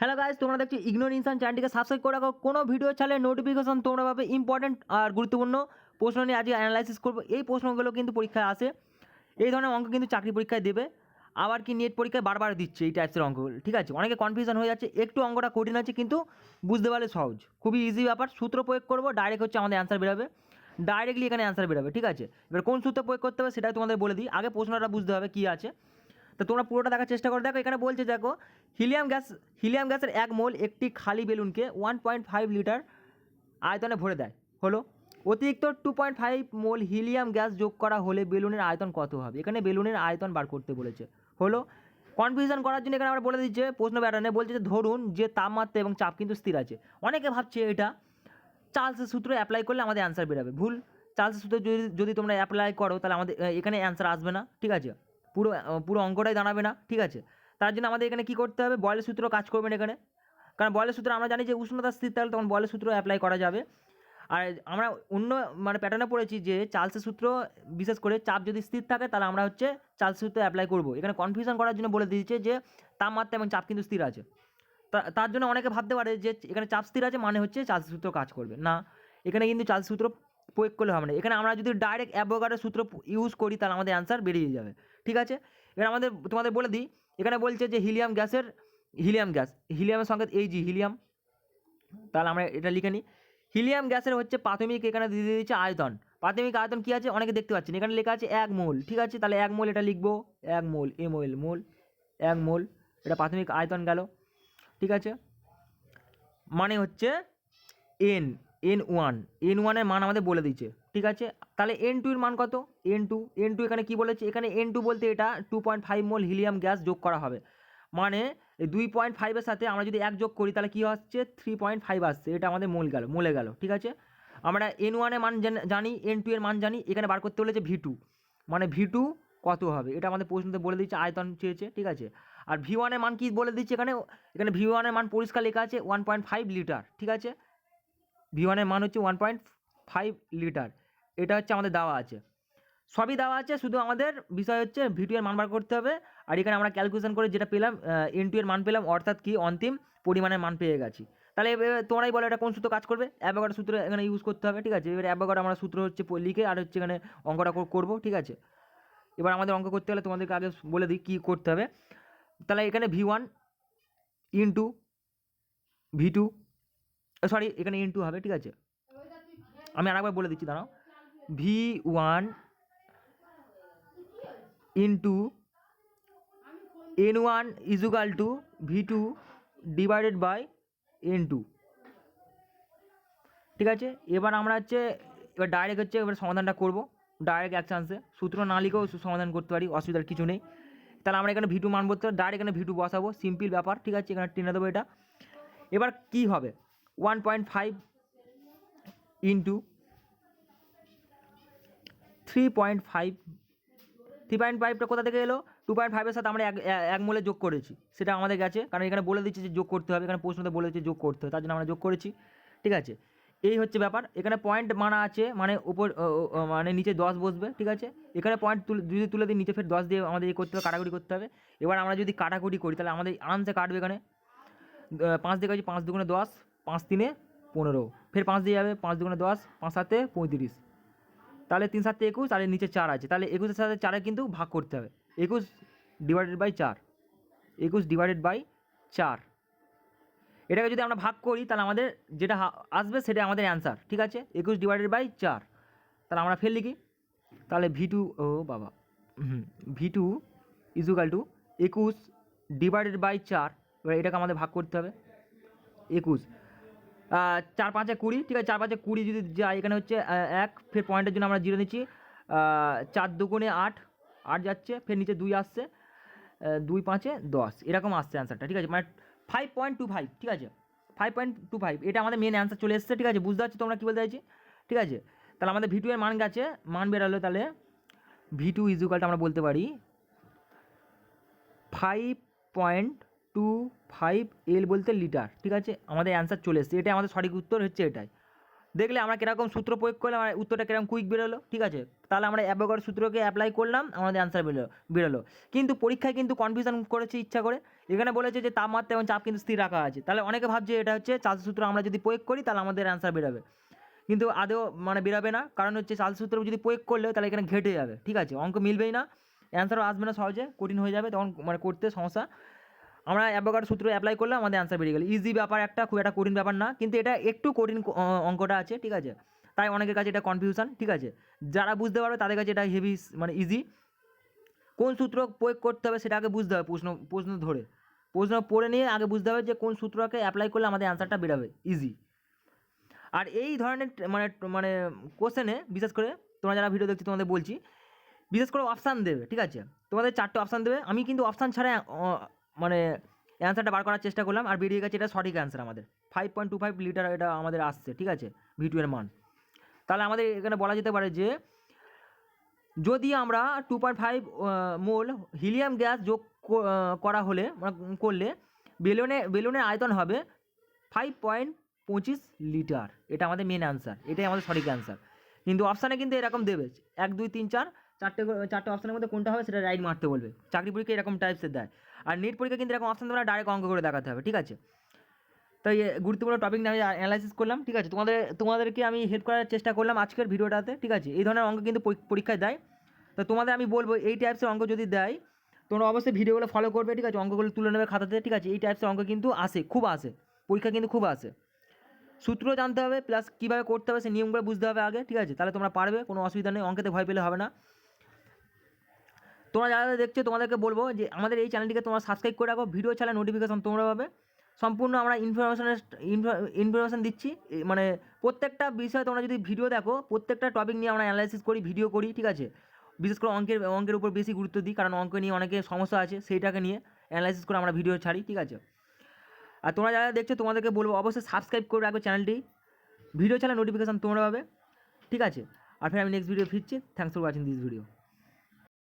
Hello guys তোমরা দেখছ ignore ইনসান চ্যানেলটিকে সাবস্ক্রাইব করে রাখো। কোনো ভিডিও ছাড়লে নোটিফিকেশন তোমরা পাবে ইম্পর্টেন্ট আর গুরুত্বপূর্ণ প্রশ্ন নিয়ে আজকে অ্যানালাইসিস করব। এই প্রশ্নগুলো কিন্তু পরীক্ষায় আসে। এই ধরনের অঙ্ক কিন্তু চাকরি পরীক্ষায় দেবে। আবার কি নেট পরীক্ষায় বারবার দিচ্ছে এই টাইপসের অঙ্কগুলো। ঠিক আছে, অনেকে কনফিউশন হয়ে যাচ্ছে। একটু অঙ্কটা কঠিন আছে কিন্তু বুঝতে পারলে সহজ। খুবই ইজি ব্যাপার। সূত্র প্রয়োগ করব ডাইরেক্ট হচ্ছে আমাদের অ্যান্সার বেরোবে। ডাইরেক্টলি এখানে অ্যান্সার বেরোবে, ঠিক আছে? এবার কোন সূত্র প্রয়োগ করতে হবে সেটাই তোমাদের বলে দিই। আগে প্রশ্নটা বুঝতে হবে কী আছে। তো তোমরা পুরোটা দেখার চেষ্টা করো দেখো। এখানে বলছে, দেখো, হিলিয়াম গ্যাস, হিলিয়াম গ্যাসের এক মোল একটি খালি বেলুনকে ওয়ান পয়েন্ট ফাইভ লিটার আয়তনে ভরে দেয়। হলো, অতিরিক্ত two point five mole helium gas যোগ করা হলে বেলুনের আয়তন কত হবে? এখানে বেলুনের আয়তন বার করতে বলেছে। হলো কনফিউশন করার জন্য এখানে আমরা বলে দিচ্ছে, প্রশ্ন প্যাটার্নে বলছে যে, ধরুন যে তাপমাত্রা এবং চাপ কিন্তু স্থির আছে। অনেকে ভাবছে এটা চার্লসের সূত্র অ্যাপ্লাই করলে আমাদের অ্যান্সার বেরোবে। ভুল, চার্লসের সূত্র যদি যদি তোমরা অ্যাপ্লাই করো, তাহলে আমাদের, এখানে অ্যান্সার আসবে না, ঠিক আছে? পুরো পুরো অঙ্কটাই দাঁড়াবে না, ঠিক আছে? তার জন্য আমাদের এখানে কী করতে হবে? বয়লের সূত্র কাজ করবে না এখানে। কারণ বয়লের সূত্র আমরা জানি যে উষ্ণতা স্থির থাকলে তখন বয়লের সূত্র অ্যাপ্লাই করা যাবে। আর আমরা অন্য মানে প্যাটার্নে পড়েছি যে চার্লসের সূত্র, বিশেষ করে চাপ যদি স্থির থাকে, তাহলে আমরা হচ্ছে চার্লসের সূত্র অ্যাপ্লাই করব। এখানে কনফিউশন করার জন্য বলে দিয়েছে যে তাপমাত্রা এবং চাপ কিন্তু স্থির আছে। তার জন্য অনেকে ভাবতে পারে যে এখানে চাপ স্থির আছে মানে হচ্ছে চার্লস সূত্র কাজ করবে। না, এখানে কিন্তু চার্লস সূত্র প্রয়োগ করলে হবে না। এখানে আমরা যদি ডাইরেক্ট অ্যাভোগাডের সূত্র ইউজ করি, তাহলে আমাদের অ্যান্সার বেরিয়ে যাবে। ঠিক আছে? এবার আমাদের, তোমাদের বলে দিই, এখানে বলছে যে হিলিয়াম গ্যাসের, হিলিয়াম গ্যাস, হিলিয়ামের সঙ্গে এই জি হিলিয়াম, তাহলে আমরা এটা লিখে নিই। হিলিয়াম গ্যাসের হচ্ছে প্রাথমিক এখানে দিয়ে দিচ্ছে আয়তন। প্রাথমিক আয়তন কী আছে? অনেকে দেখতে পাচ্ছেন। এখানে লেখা আছে এক মোল, ঠিক আছে? তাহলে এক মোল এটা লিখব, এক মোল এম ওয়েল মোল, এক মোল, এটা প্রাথমিক আয়তন গেল, ঠিক আছে? মানে হচ্ছে এন এন ওয়ান, এন ওয়ানের মান আমাদের বলে দিচ্ছে ঠিক আছে? তাহলে এন টু এর মান কত? এন টু এন টু এখানে কী বলেছে? এখানে এন টু বলতে এটা two point five mole helium gas যোগ করা হবে। মানে দুই পয়েন্ট ফাইভের সাথে আমরা যদি এক যোগ করি, তাহলে কী হচ্ছে থ্রি পয়েন্ট ফাইভ আসছে। এটা আমাদের মোল গেল, মোলে গেল, ঠিক আছে? আমরা এন ওয়ানের মান জানি এন টু এর মান জানি, এখানে বার করতে বলেছে ভি টু মানে ভি টু কত হবে? এটা আমাদের প্রশ্নতে বলে দিচ্ছে আয়তন চেয়েছে, ঠিক আছে? আর ভি ওয়ানের মান কী বলে দিচ্ছে এখানে? এখানে ভি ওয়ানের মান পরিষ্কার লেখা আছে ওয়ান পয়েন্ট ফাইভ লিটার, ঠিক আছে? ভি ওয়ানের মান হচ্ছে ওয়ান পয়েন্ট ফাইভ লিটার। এটা হচ্ছে আমাদের দেওয়া আছে। সবই দেওয়া আছে, শুধু আমাদের বিষয় হচ্ছে ভি টু এর মান বার করতে হবে। আর এখানে আমরা ক্যালকুলেশন করে যেটা পেলাম এন টু এর মান পেলাম, অর্থাৎ কি? অন্তিম পরিমাণের মান পেয়ে গেছি। তাহলে তোমরাই বলো এটা কোন সূত্র কাজ করবে? অ্যাভোগাডো সূত্র এখানে ইউজ করতে হবে, ঠিক আছে? এবার অ্যাভোগাডো আমরা সূত্র হচ্ছে লিখে আর হচ্ছে এখানে অঙ্কটা কর- করব, ঠিক আছে? এবার আমাদের অঙ্ক করতে গেলে তোমাদেরকে আগে বলে দিই কী করতে হবে। তাহলে এখানে V one into V two sorry এখানে ইন্টু হবে, ঠিক আছে? আমি আরেকবার বলে দিচ্ছি, দাঁড়াও। V one into N one equal to V two divided by N two ঠিক আছে? এবার আমরা হচ্ছে, এবার ডাইরেক্ট হচ্ছে, এবার সমাধানটা করব। ডাইরেক্ট এক চান্সে সূত্র না লিখেও সমাধান করতে পারি, অসুবিধার কিছু নেই। তাহলে আমরা এখানে ভিটু মান বলতে ডাইরেক্ট এখানে ভিটু বসাবো। সিম্পল ব্যাপার, ঠিক আছে? এখানে টেনে দেবো এটা। এবার কি হবে? One point five into three point five three point ফাইভটা কোথা থেকে এলো? টু পয়েন্ট ফাইভের সাথে আমরা এক এক মোলে যোগ করেছি। সেটা আমাদের গেছে। কারণ এখানে বলে দিচ্ছে যে যোগ করতে হবে। এখানে প্রশ্নতে বলে দিচ্ছে যোগ করতে হবে। তার জন্য আমরা যোগ করেছি। ঠিক আছে? এই হচ্ছে ব্যাপার। এখানে পয়েন্ট মানা আছে। মানে উপর মানে নিচে দশ বসবে। ঠিক আছে? এখানে পয়েন্ট তুলে, যদি তুলে দিই, নিচে ফের দশ দিয়ে আমাদের করতে হবে, কাটাকুটি করতে হবে। এবার আমরা যদি কাটাকুটি করি, তাহলে আমাদের আরামসে কাটবে এখানে। পাঁচ দিয়ে কাছে পাঁচ দুগুণে দশ, পাঁচ তিনে পনেরো। ফের পাঁচ দিয়ে যাবে, পাঁচ দুগুণে দশ, পাঁচ সাতে পঁয়ত্রিশ। তাহলে তিন সাতে একুশ আর নিচে চার আছে। তাহলে একুশের সাথে চারে কিন্তু ভাগ করতে হবে। একুশ ডিভাইডেড বাই চার। একুশ ডিভাইডেড বাই চার। এটাকে যদি আমরা ভাগ করি, তাহলে আমাদের যেটা আসবে সেটা আমাদের অ্যান্সার ঠিক আছে? একুশ ডিভাইডেড বাই চার। তাহলে আমরা ফের লিখি। তাহলে ভি টু ও বাবা ভি টু ইজুকাল টু একুশ ডিভাইডেড বাই চার। এবার এটাকে আমাদের ভাগ করতে হবে। একুশ। চার পাঁচে কুড়ি, ঠিক আছে? চার পাঁচে কুড়ি যদি যায়, এখানে হচ্ছে এক, ফের পয়েন্টের জন্য আমরা জিরো নিচ্ছি। চার দুগুণে আট আট যাচ্ছে, ফের নিচে দুই আসছে দুই পাঁচে দশ। এরকম আসছে অ্যান্সারটা ঠিক আছে? মানে ফাইভ পয়েন্ট টু ফাইভ ঠিক আছে? ফাইভ পয়েন্ট টু ফাইভ এটা আমাদের মেন অ্যান্সার চলে এসেছে, ঠিক আছে? বুঝতে পারছি তোমরা কী বলতে চাইছি? ঠিক আছে? তাহলে আমাদের ভি এর মান গেছে, মান বেরালো তাহলে ভি টু ইজুকালটা আমরা বলতে পারি five point two five L বলতে লিটার, ঠিক আছে? আমাদের অ্যান্সার চলে এসেছে। এটাই আমাদের সঠিক উত্তর হচ্ছে এটাই। দেখলে আমরা কীরকম সূত্র প্রয়োগ করলাম, আর উত্তরটা কীরকম কুইক বেরোলো, ঠিক আছে? তাহলে আমরা অ্যাভোগাড সূত্রকে অ্যাপ্লাই করলাম, আমাদের অ্যান্সার বেরোলো বেরোলো। কিন্তু পরীক্ষায় কিন্তু কনফিউশন করেছে ইচ্ছা করে। এখানে বলেছে যে তাপমাত্রা এবং চাপ কিন্তু স্থির রাখা আছে। তাহলে অনেকে ভাবছে এটা হচ্ছে চার্লস সূত্র, আমরা যদি প্রয়োগ করি, তাহলে আমাদের অ্যান্সার বেরোবে। কিন্তু আদৌ মানে বেরোবে না, কারণ হচ্ছে চার্লস সূত্র যদি প্রয়োগ করলে তাহলে এখানে ঘেটে যাবে, ঠিক আছে? অঙ্ক মিলবেই না। অ্যান্সারও আসবে না সহজে, কঠিন হয়ে যাবে, তখন মানে করতে সমস্যা। আমরা অ্যাভোগাড্রো সূত্র অ্যাপ্লাই করলে আমাদের অ্যান্সার বেরিয়ে গেল। ইজি ব্যাপার একটা, খুব একটা কঠিন ব্যাপার না, কিন্তু এটা একটু কঠিন অঙ্কটা আছে, ঠিক আছে? তাই অনেকের কাছে এটা কনফিউশন ঠিক আছে? যারা বুঝতে পারবে, তাদের কাছে এটা হেভি মানে ইজি কোন সূত্র প্রয়োগ করতে হবে সেটা আগে বুঝতে হবে, প্রশ্ন প্রশ্ন ধরে। প্রশ্ন পড়ে নিয়ে আগে বুঝতে হবে যে কোন সূত্রকে অ্যাপ্লাই করলে আমাদের অ্যান্সারটা বেরোবে। ইজি আর এই ধরনের মানে মানে কোশ্চেনে বিশেষ করে তোমরা যারা ভিডিও দেখছ, তোমাদের বলছি, বিশেষ করে অপশান দেবে, ঠিক আছে? তোমাদের চারটে অপশান দেবে। আমি কিন্তু অপশান ছাড়া মানে অ্যান্সারটা বার করার চেষ্টা করলাম, আর বেরিয়ে গেছে এটা সঠিক অ্যান্সার আমাদের। Five point two five litre এটা আমাদের আসছে, ঠিক আছে? ভিটু এর মান। তাহলে আমাদের এখানে বলা যেতে পারে যে, যদি আমরা two point five mole helium gas যোগ করা হলে মানে করলে বেলুনে, বেলুনের আয়তন হবে ফাইভ পয়েন্ট পঁচিশ লিটার এটা আমাদের মেন অ্যান্সার এটাই আমাদের সঠিক অ্যান্সার কিন্তু অপশানে কিন্তু এরকম দেবে, এক, দুই, তিন, চার, চারটে চারটে অপশানের মধ্যে কোনটা হবে সেটা রাইট মারতে বলবে। চাকরি পরীক্ষা এরকম টাইপসের দেয়। আর নেট পরীক্ষা কিন্তু এরকম অপশান না ডাইরেক্ট অঙ্ক করে দেখাতে হবে, ঠিক আছে? তো এই গুরুত্বপূর্ণ টপিক নিয়ে আমি অ্যানালাইসিস করলাম, ঠিক আছে? তোমাদের, তোমাদেরকে আমি হেল্প করার চেষ্টা করলাম আজকের ভিডিওটাতে, ঠিক আছে? এই ধরনের অঙ্ক কিন্তু পরীক্ষায় দেয়। তো তোমাদের আমি বলব, এই টাইপসের অঙ্ক যদি দেয়, তোমরা অবশ্যই ভিডিওগুলো ফলো করবে, ঠিক আছে? অঙ্কগুলো তুলে নেবে খাতাতে, ঠিক আছে? এই টাইপসের অঙ্ক কিন্তু আসে, খুব আসে। পরীক্ষা কিন্তু খুব আসে। সূত্র জানতে হবে প্লাস কীভাবে করতে হবে সেই নিয়মগুলো বুঝতে হবে আগে, ঠিক আছে? তাহলে তোমরা পারবে, কোনো অসুবিধা নেই, অঙ্কেতে ভয় পেলে হবে না। তোমরা যারা দেখছ, তোমাদেরকে বলব যে আমাদের এই চ্যানেলটিকে তোমরা সাবস্ক্রাইব করে রাখো ভিডিও ছাড়া নোটিফিকেশন তোমরা পাবে। সম্পূর্ণ আমরা ইনফরমেশনের ইনফরমেশন দিচ্ছি। মানে প্রত্যেকটা বিষয়ে তোমরা যদি ভিডিও দেখো, প্রত্যেকটা টপিক নিয়ে আমরা অ্যানালাইসিস করি ভিডিও করি, ঠিক আছে? বিশেষ করে অঙ্কের অঙ্কের উপর বেশি গুরুত্ব দিই, কারণ অঙ্ক নিয়ে অনেকে সমস্যা আছে, সেইটাকে নিয়ে অ্যানালাইসিস করে আমরা ভিডিও ছাড়ি, ঠিক আছে? আর তোমরা যারা দেখছ, তোমাদেরকে বলব অবশ্যই সাবস্ক্রাইব করে রাখো চ্যানেলটি ভিডিও ছাড়া নোটিফিকেশান তোমরা পাবে, ঠিক আছে? আর ফের আমি নেক্সট ভিডিও ফিরছি। Thanks for watching this video